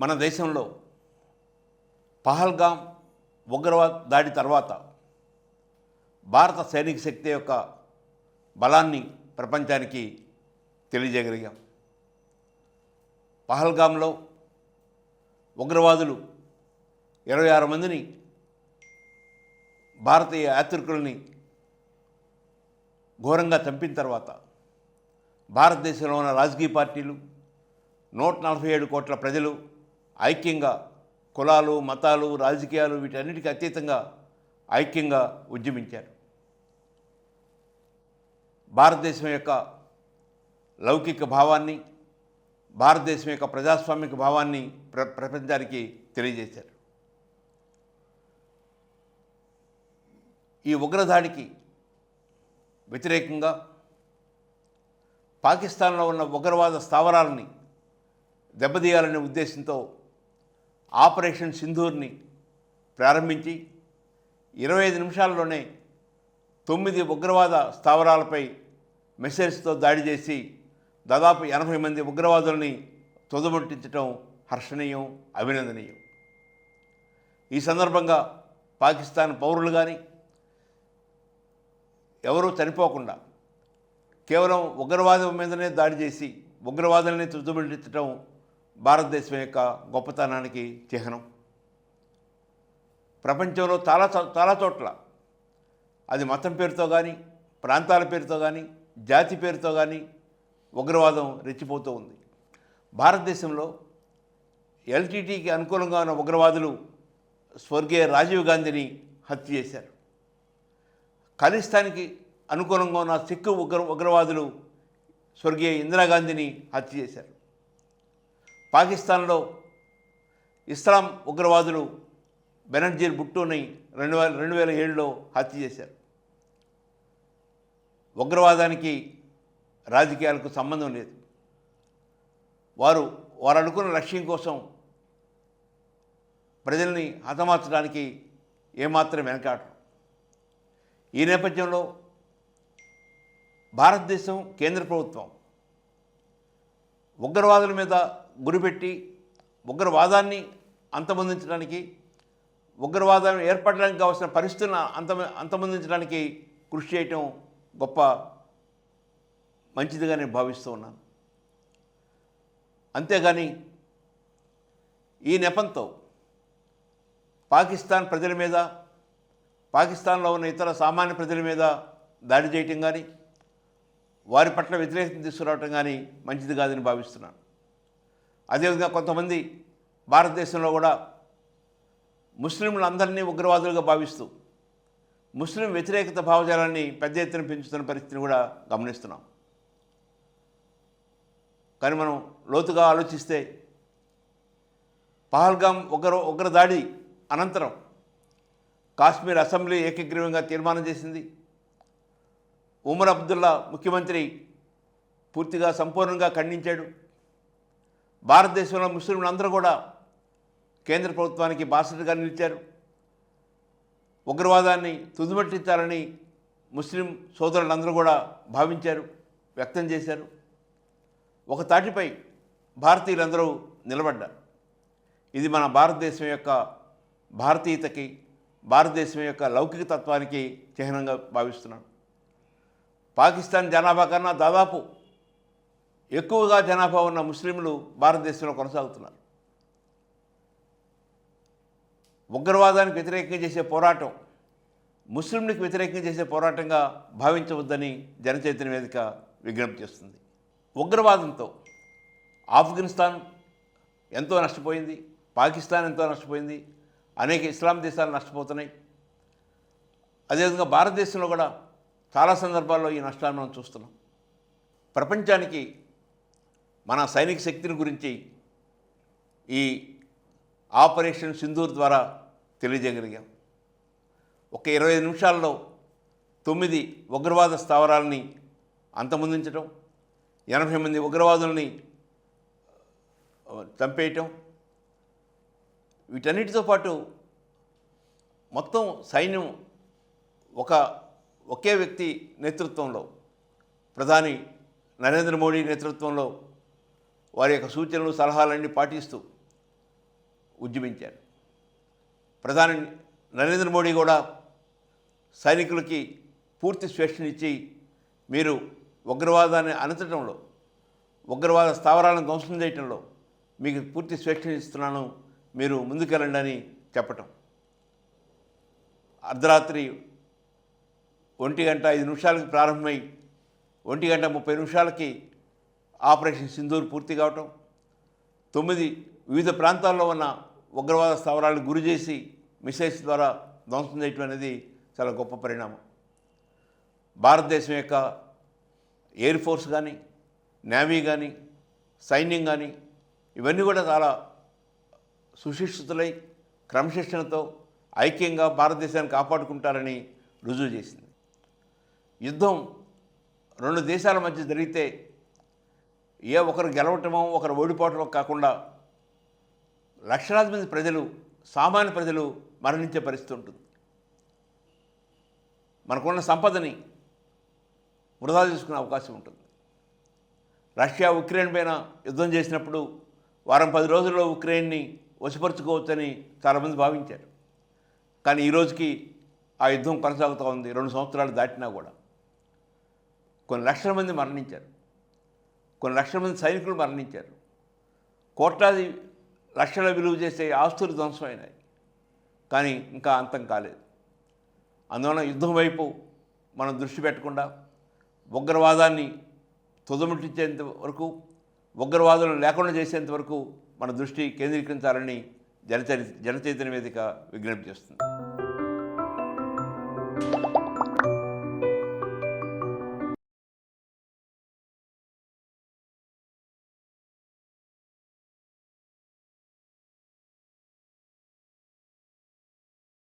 మన దేశంలో పహల్గాం ఉగ్రవాద దాడి తర్వాత భారత సైనిక శక్తి యొక్క బలాన్ని ప్రపంచానికి తెలియజేయగలిగాం. పహల్గాంలో ఉగ్రవాదులు ఇరవై ఆరు మందిని భారతీయ యాత్రికుల్ని ఘోరంగా చంపిన తర్వాత భారతదేశంలో ఉన్న రాజకీయ పార్టీలు నూట నలభై ఏడు కోట్ల ప్రజలు ఐక్యంగా కులాలు మతాలు రాజకీయాలు వీటన్నిటికీ అతీతంగా ఐక్యంగా ఉద్యమించారు. భారతదేశం యొక్క లౌకిక భావాన్ని భారతదేశం యొక్క ప్రజాస్వామిక భావాన్ని ప్ర ప్రపంచానికి తెలియజేశారు. ఈ ఉగ్రదాడికి వ్యతిరేకంగా పాకిస్తాన్లో ఉన్న ఉగ్రవాద స్థావరాలని దెబ్బతీయాలనే ఉద్దేశంతో ఆపరేషన్ సింధూర్ని ప్రారంభించి ఇరవై ఐదు నిమిషాల్లోనే తొమ్మిది ఉగ్రవాద స్థావరాలపై మెసేజ్తో దాడి చేసి దాదాపు ఎనభై మంది ఉగ్రవాదుల్ని తుదముట్టించడం హర్షణీయం అభినందనీయం. ఈ సందర్భంగా పాకిస్తాన్ పౌరులు కానీ ఎవరూ చనిపోకుండా కేవలం ఉగ్రవాదం మీదనే దాడి చేసి ఉగ్రవాదుల్ని తుదముట్టించడం భారతదేశం యొక్క గొప్పతనానికి చిహ్నం. ప్రపంచంలో చాలా చో- చాలా చోట్ల అది మతం పేరుతో కానీ ప్రాంతాల పేరుతో కానీ జాతి పేరుతో కానీ ఉగ్రవాదం రెచ్చిపోతూ ఉంది. భారతదేశంలో ఎల్టీటీకి అనుకూలంగా ఉన్న ఉగ్రవాదులు స్వర్గీయ రాజీవ్ గాంధీని హత్య చేశారు. ఖలిస్తానికి అనుకూలంగా ఉన్న సిక్కు ఉగ్ర ఉగ్రవాదులు స్వర్గీయ ఇందిరాగాంధీని హత్య చేశారు. పాకిస్తాన్లో ఇస్లాం ఉగ్రవాదులు బెనర్జీర్ భుట్టోని రెండు వేల రెండు వేల ఏడులో హత్య చేశారు. ఉగ్రవాదానికి రాజకీయాలకు సంబంధం లేదు. వారు వారు అనుకున్న లక్ష్యం కోసం ప్రజల్ని హతమార్చడానికి ఏమాత్రం వెనకాడరు. ఈ నేపథ్యంలో భారతదేశం కేంద్ర ప్రభుత్వం ఉగ్రవాదుల మీద గురిపెట్టి ఉగ్రవాదాన్ని అంతమొందించడానికి ఉగ్రవాదం ఏర్పడడానికి కావాల్సిన పరిస్థితులను అంత అంతమొందించడానికి కృషి చేయటం గొప్ప మంచిదిగా నేను భావిస్తూ ఉన్నాను. అంతేగాని ఈ నెపంతో పాకిస్తాన్ ప్రజల మీద పాకిస్తాన్లో ఉన్న ఇతర సామాన్య ప్రజల మీద దాడి చేయటం కానీ వారి పట్ల వ్యతిరేకత తీసుకురావటం కానీ మంచిది కాదని భావిస్తున్నాను. అదేవిధంగా కొంతమంది భారతదేశంలో కూడా ముస్లింలందరినీ ఉగ్రవాదులుగా భావిస్తూ ముస్లిం వ్యతిరేకత భావజాలాన్ని పెద్ద ఎత్తున పెంచుతున్న పరిస్థితిని కూడా గమనిస్తున్నాం. కానీ మనం లోతుగా ఆలోచిస్తే పహల్గాం ఉగ్ర ఉగ్రదాడి అనంతరం కాశ్మీర్ అసెంబ్లీ ఏకగ్రీవంగా తీర్మానం చేసింది. ఉమర్ అబ్దుల్లా ముఖ్యమంత్రి పూర్తిగా సంపూర్ణంగా ఖండించాడు. భారతదేశంలో ముస్లింలందరూ కూడా కేంద్ర ప్రభుత్వానికి బాసటగా నిలిచారు. ఉగ్రవాదాన్ని తుదిమట్టించాలని ముస్లిం సోదరులందరూ కూడా భావించారు వ్యక్తం చేశారు. ఒక తాటిపై భారతీయులందరూ నిలబడ్డారు. ఇది మన భారతదేశం యొక్క భారతీయతకి భారతదేశం యొక్క లౌకిక తత్వానికి చిహ్నంగా భావిస్తున్నాను పాకిస్తాన్ జనాభా కన్నా దాదాపు ఎక్కువగా జనాభా ఉన్న ముస్లింలు భారతదేశంలో కొనసాగుతున్నారు. ఉగ్రవాదానికి వ్యతిరేకంగా చేసే పోరాటం ముస్లింలకు వ్యతిరేకంగా చేసే పోరాటంగా భావించవద్దని జనచైతన్య వేదిక విజ్ఞప్తి చేస్తుంది. ఉగ్రవాదంతో ఆఫ్ఘనిస్తాన్ ఎంతో నష్టపోయింది పాకిస్తాన్ ఎంతో నష్టపోయింది అనేక ఇస్లాం దేశాలు నష్టపోతున్నాయి. అదేవిధంగా భారతదేశంలో కూడా చాలా సందర్భాల్లో ఈ నష్టాన్ని మనం చూస్తున్నాం. ప్రపంచానికి మన సైనిక శక్తిని గురించి ఈ ఆపరేషన్ సింధూర్ ద్వారా తెలియజేయగలిగాం. ఒక ఇరవై ఐదు నిమిషాల్లో తొమ్మిది ఉగ్రవాద స్థావరాలని అంతమొందించడం ఎనభై మంది ఉగ్రవాదుల్ని చంపేయటం వీటన్నిటితో పాటు మొత్తం సైన్యం ఒక ఒకే వ్యక్తి నేతృత్వంలో ప్రధాని నరేంద్ర మోడీ నేతృత్వంలో వారి యొక్క సూచనలు సలహాలన్నీ పాటిస్తూ ఉద్యమించారు. ప్రధాని నరేంద్ర మోడీ కూడా సైనికులకి పూర్తి స్వేచ్ఛనిచ్చి మీరు ఉగ్రవాదాన్ని అనంతటంలో ఉగ్రవాద స్థావరాలను ధ్వంసం చేయటంలో మీకు పూర్తి స్వేచ్ఛనిస్తున్నాను మీరు ముందుకెళ్ళండి అని చెప్పటం. అర్ధరాత్రి ఒంటి గంట ఐదు నిమిషాలకి ప్రారంభమై ఒంటి గంట ముప్పై నిమిషాలకి ఆపరేషన్ సింధూర్ పూర్తి కావటం తొమ్మిది వివిధ ప్రాంతాల్లో ఉన్న ఉగ్రవాద స్థావరాలను గురి చేసి మిసైల్స్ ద్వారా ధ్వంసం చేయటం అనేది చాలా గొప్ప పరిణామం. భారతదేశం యొక్క ఎయిర్ ఫోర్స్ కానీ నేవీ కానీ సైన్యం కానీ ఇవన్నీ కూడా చాలా సుశిక్షితులై క్రమశిక్షణతో ఐక్యంగా భారతదేశాన్ని కాపాడుకుంటారని రుజువు చేసింది. యుద్ధం రెండు దేశాల మధ్య జరిగితే ఏ ఒకరు గెలవటమో ఒకరు ఓడిపోవటమో కాకుండా లక్షలాది మంది ప్రజలు సామాన్య ప్రజలు మరణించే పరిస్థితి ఉంటుంది. మనకున్న సంపదని వృధా చేసుకునే అవకాశం ఉంటుంది. రష్యా ఉక్రెయిన్ పైన యుద్ధం చేసినప్పుడు వారం పది రోజుల్లో ఉక్రెయిన్ని వశపరుచుకోవచ్చని చాలామంది భావించారు. కానీ ఈ రోజుకి ఆ యుద్ధం కొనసాగుతూ ఉంది. రెండు సంవత్సరాలు దాటినా కూడా. కొన్ని లక్షల మంది మరణించారు. కొన్ని లక్షల మంది సైనికులు మరణించారు. కోట్లాది లక్షల విలువ చేసే ఆస్తులు ధ్వంసమైనాయి. కానీ ఇంకా అంతం కాలేదు. అందువలన యుద్ధం వైపు మనం దృష్టి పెట్టకుండా ఉగ్రవాదాన్ని తుదముట్టించేంత వరకు ఉగ్రవాదులను లేకుండా చేసేంత వరకు మన దృష్టి కేంద్రీకరించాలని జనచరి జనచైతన్య వేదిక విజ్ఞప్తి చేస్తుంది.